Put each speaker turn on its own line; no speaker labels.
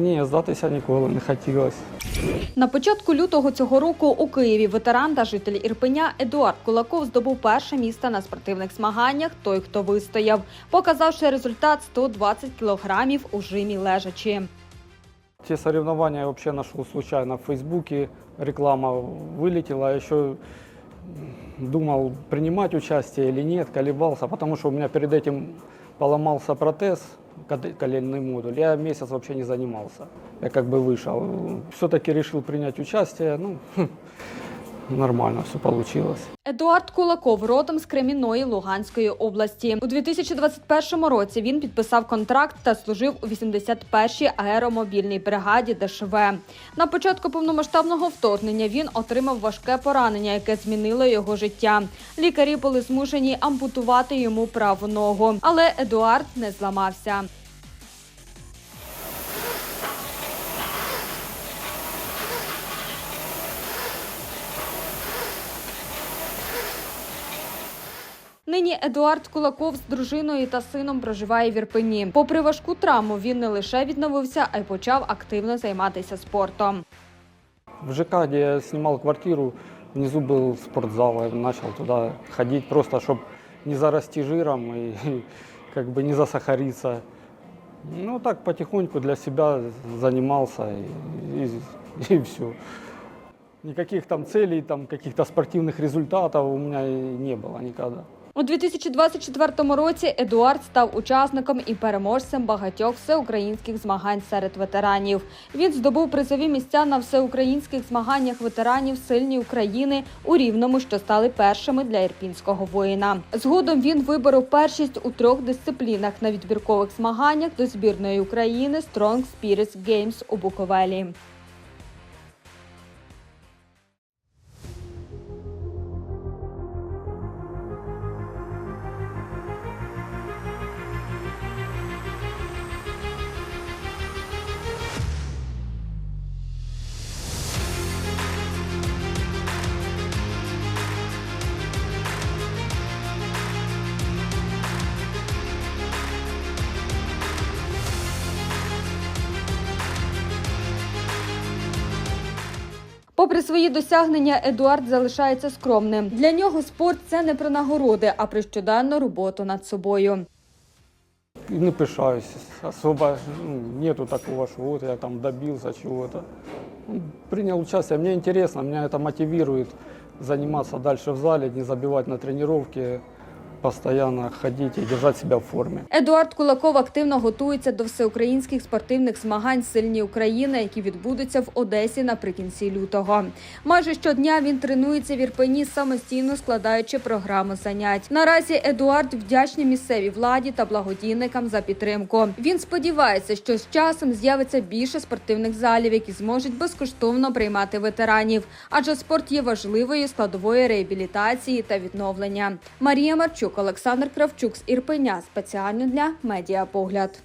Ні, здатися ніколи не хотілося.
На початку лютого цього року у Києві ветеран та житель Ірпеня Едуард Кулаков здобув перше місце на спортивних змаганнях Той, хто вистояв, показавши результат 120 кілограмів у жимі лежачі.
Те соревнования я вообще нашел случайно в Фейсбуке. Реклама вылетела. Я еще думал, принимать участие или нет, колебался, потому что у меня перед этим поломался протез, коленный модуль. Я месяц вообще не занимался. Я как бы вышел. Все-таки решил принять участие. Ну, нормально все получилось.
Едуард Кулаков родом з Кремінної Луганської області. У 2021 році він підписав контракт та служив у 81-й аеромобільній бригаді ДШВ. На початку повномасштабного вторгнення він отримав важке поранення, яке змінило його життя. Лікарі були змушені ампутувати йому праву ногу, але Едуард не зламався. Нині Едуард Кулаков з дружиною та сином проживає в Ірпені. Попри важку травму, він не лише відновився, а й почав активно займатися спортом.
В ЖК, где я снимал квартиру, внизу был спортзал. Я начал туда ходить просто, чтобы не зарасти жиром и как бы не засахариться. Ну, так потихоньку для себя занимался и, и, все. Никаких там целей, там каких-то спортивных результатов у меня и не было никогда.
У 2024 році Едуард став учасником і переможцем багатьох всеукраїнських змагань серед ветеранів. Він здобув призові місця на всеукраїнських змаганнях ветеранів сильні України у Рівному, що стали першими для ірпінського воїна. Згодом він виборов першість у трьох дисциплінах на відбіркових змаганнях до збірної України Strong Spirits Games у Буковелі. Попри свої досягнення, Едуард залишається скромним. Для нього спорт це не про нагороди, а про щоденну роботу над собою.
Не пишаюсь. Особо ну, такого, что вот я там добился чего-то. Ну, Принял участие. Мне интересно, меня это мотивирует заниматься дальше в зале, не забивать на тренировки, постоянно ходить и держать себя в форме.
Едуард Кулаков активно готується до всеукраїнських спортивних змагань Сильні України, які відбудуться в Одесі наприкінці лютого. Майже щодня він тренується в Ірпені, самостійно складаючи програму занять. Наразі Едуард вдячний місцевій владі та благодійникам за підтримку. Він сподівається, що з часом з'явиться більше спортивних залів, які зможуть безкоштовно приймати ветеранів, адже спорт є важливою складовою реабілітації та відновлення. Марія Марчук, Олександр Кравчук з Ірпеня спеціально для медіапогляд.